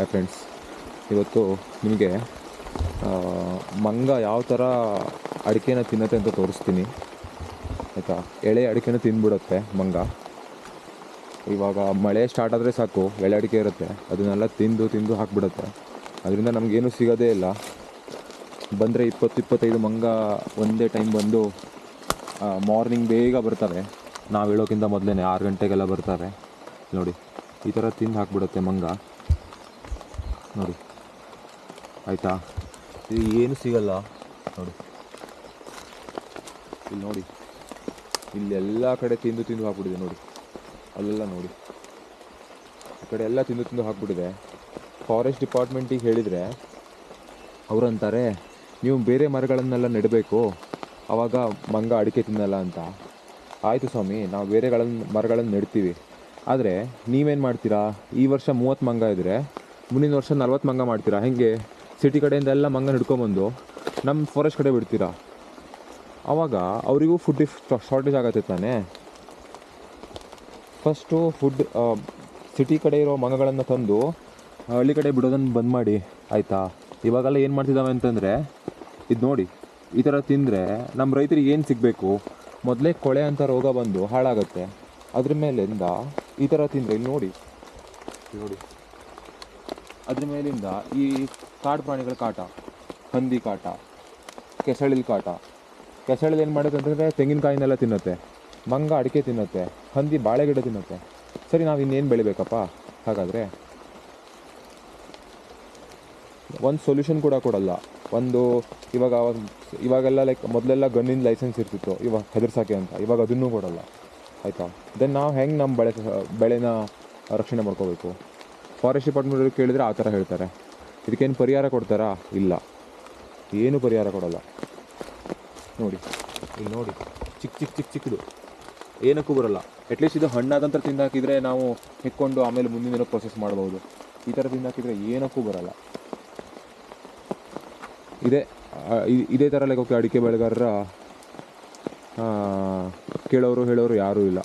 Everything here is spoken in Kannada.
ಹಾಯ್ ಫ್ರೆಂಡ್ಸ್ ಇವತ್ತು ನಿಮಗೆ ಮಂಗ ಯಾವ ಥರ ಅಡಿಕೆನ ತಿನ್ನತ್ತೆ ಅಂತ ತೋರಿಸ್ತೀನಿ. ಆಯಿತಾ? ಎಳೆ ಅಡಿಕೆನ ತಿಂದ್ಬಿಡುತ್ತೆ ಮಂಗ. ಇವಾಗ ಮಳೆ ಸ್ಟಾರ್ಟ್ ಆದರೆ ಸಾಕು, ಎಳೆ ಅಡಿಕೆ ಇರುತ್ತೆ. ಅದನ್ನೆಲ್ಲ ತಿಂದು ತಿಂದು ಹಾಕ್ಬಿಡುತ್ತೆ. ಅದರಿಂದ ನಮಗೇನು ಸಿಗೋದೇ ಇಲ್ಲ. ಬಂದರೆ ಇಪ್ಪತ್ತು ಇಪ್ಪತ್ತೈದು ಮಂಗ ಒಂದೇ ಟೈಮ್ ಬಂದು ಮಾರ್ನಿಂಗ್ ಬೇಗ ಬರ್ತವೆ. ನಾವು ಹೇಳೋಕ್ಕಿಂತ ಮೊದಲೇ ಆರು ಗಂಟೆಗೆಲ್ಲ ಬರ್ತಾರೆ ನೋಡಿ, ಈ ಥರ ತಿಂದು ಹಾಕ್ಬಿಡುತ್ತೆ ಮಂಗ. ನೋಡಿ. ಆಯಿತಾ? ಇದು ಏನು ಸಿಗಲ್ಲ? ನೋಡಿ. ಇಲ್ಲಿ ನೋಡಿ. ಇಲ್ಲಿ ಎಲ್ಲ ಕಡೆ ತಿಂದು ತಿಂದು ಹಾಕ್ಬಿಟ್ಟಿದೆ ನೋಡಿ. ಅಲ್ಲೆಲ್ಲ ನೋಡಿ. ಈ ಕಡೆ ಎಲ್ಲ ತಿಂದು ತಿಂದು ಹಾಕ್ಬಿಟ್ಟಿದೆ. ಫಾರೆಸ್ಟ್ ಡಿಪಾರ್ಟ್ಮೆಂಟಿಗೆ ಹೇಳಿದರೆ ಅವರಂತಾರೆ ನೀವು ಬೇರೆ ಮರಗಳನ್ನೆಲ್ಲ ನೆಡಬೇಕು. ಆವಾಗ ಮಂಗ ಅಡಿಕೆ ತಿನ್ನಲ್ಲ ಅಂತ. ಆಯಿತು ಸ್ವಾಮಿ, ನಾವು ಬೇರೆಗಳನ್ನು ಮರಗಳನ್ನು ನೆಡ್ತೀವಿ. ಆದರೆ ನೀವೇನು ಮಾಡ್ತೀರಾ? ಈ ವರ್ಷ ಮೂವತ್ತು ಮಂಗ ಇದ್ದರೆ ಮುಂದಿನ ವರ್ಷ ನಲ್ವತ್ತು ಮಂಗ ಮಾಡ್ತೀರಾ? ಹೆಂಗೆ? ಸಿಟಿ ಕಡೆಯಿಂದ ಎಲ್ಲ ಮಂಗ ಹಿಡ್ಕೊಂಬಂದು ನಮ್ಮ ಫಾರೆಸ್ಟ್ ಕಡೆ ಬಿಡ್ತೀರಾ? ಆವಾಗ ಅವರಿಗೂ ಫುಡ್ ಶಾರ್ಟೇಜ್ ಆಗತ್ತೆ ತಾನೇ? ಫಸ್ಟು ಫುಡ್ ಸಿಟಿ ಕಡೆ ಇರೋ ಮಂಗಗಳನ್ನು ತಂದು ಹಳ್ಳಿ ಕಡೆ ಬಿಡೋದನ್ನು ಬಂದ್ ಮಾಡಿ, ಆಯಿತಾ? ಇವಾಗೆಲ್ಲ ಏನು ಮಾಡ್ತಿದ್ದಾವೆ ಅಂತಂದರೆ, ಇದು ನೋಡಿ, ಈ ಥರ ತಿಂದರೆ ನಮ್ಮ ರೈತರಿಗೆ ಏನು ಸಿಗಬೇಕು? ಮೊದಲೇ ಕೊಳೆ ಅಂತ ರೋಗ ಬಂದು ಹಾಳಾಗುತ್ತೆ. ಅದ್ರ ಮೇಲಿಂದ ಈ ಥರ ತಿಂದರೆ ಇಲ್ಲಿ ನೋಡಿ ನೋಡಿ. ಅದ್ರ ಮೇಲಿಂದ ಈ ಕಾಡು ಪ್ರಾಣಿಗಳ ಕಾಟ, ಹಂದಿ ಕಾಟ, ಕೆಸಳಿಲ್ ಕಾಟ. ಕೆಸಳಲ್ಲಿ ಏನು ಮಾಡುತ್ತೆ ಅಂತಂದರೆ ತೆಂಗಿನಕಾಯಿನೆಲ್ಲ ತಿನ್ನುತ್ತೆ, ಮಂಗ ಅಡಿಕೆ ತಿನ್ನುತ್ತೆ, ಹಂದಿ ಬಾಳೆ ಗಿಡ ತಿನ್ನುತ್ತೆ. ಸರಿ, ನಾವು ಇನ್ನೇನು ಬೆಳಿಬೇಕಪ್ಪ? ಹಾಗಾದರೆ ಒಂದು ಸೊಲ್ಯೂಷನ್ ಕೂಡ ಕೊಡಲ್ಲ. ಒಂದು ಇವಾಗ ಇವಾಗೆಲ್ಲ ಲೈಕ್ ಮೊದಲೆಲ್ಲ ಗನ್ನಿನ ಲೈಸೆನ್ಸ್ ಇರ್ತಿತ್ತು ಇವಾಗ ಹೆದರ್ಸೋಕ್ಕೆ ಅಂತ. ಇವಾಗ ಅದನ್ನೂ ಕೊಡಲ್ಲ. ಆಯಿತಾ? ದೆನ್ ನಾವು ಹೆಂಗೆ ನಮ್ಮ ಬೆಳೆ, ಬೆಳೆನ ರಕ್ಷಣೆ ಮಾಡ್ಕೋಬೇಕು? ಫಾರೆಸ್ಟ್ ಡಿಪಾರ್ಟ್ಮೆಂಟ್ ಕೇಳಿದರೆ ಆ ಥರ ಹೇಳ್ತಾರೆ. ಇದಕ್ಕೇನು ಪರಿಹಾರ ಕೊಡ್ತಾರಾ? ಇಲ್ಲ. ಏನು ಪರಿಹಾರ ಕೊಡಲ್ಲ. ನೋಡಿ. ಇಲ್ಲಿ ನೋಡಿ. ಚಿಕ್ಕ ಚಿಕ್ಕ ಚಿಕ್ಕ ಚಿಕ್ಕದು. ಏನಕ್ಕೂ ಬರಲ್ಲ. ಅಟ್ಲೀಸ್ಟ್ ಇದು ಹಣ್ಣಾದಂತ ತಿಂದಾಕಿದ್ರೆ ನಾವು ಹೆಕ್ಕೊಂಡು ಆಮೇಲೆ ಮುಂದಿನ ದಿನ ಪ್ರೊಸೆಸ್ ಮಾಡ್ಬೋದು. ಈ ಥರ ತಿಂದಾಕಿದ್ರೆ ಏನಕ್ಕೂ ಬರಲ್ಲ. ಇದೇ ಇದೇ ಥರ ಲೆಕ್ಕಕ್ಕೆ ಅಡಿಕೆ ಬೆಳೆಗಾರರ ಕೇಳೋರು, ಹೇಳೋರು ಯಾರೂ ಇಲ್ಲ.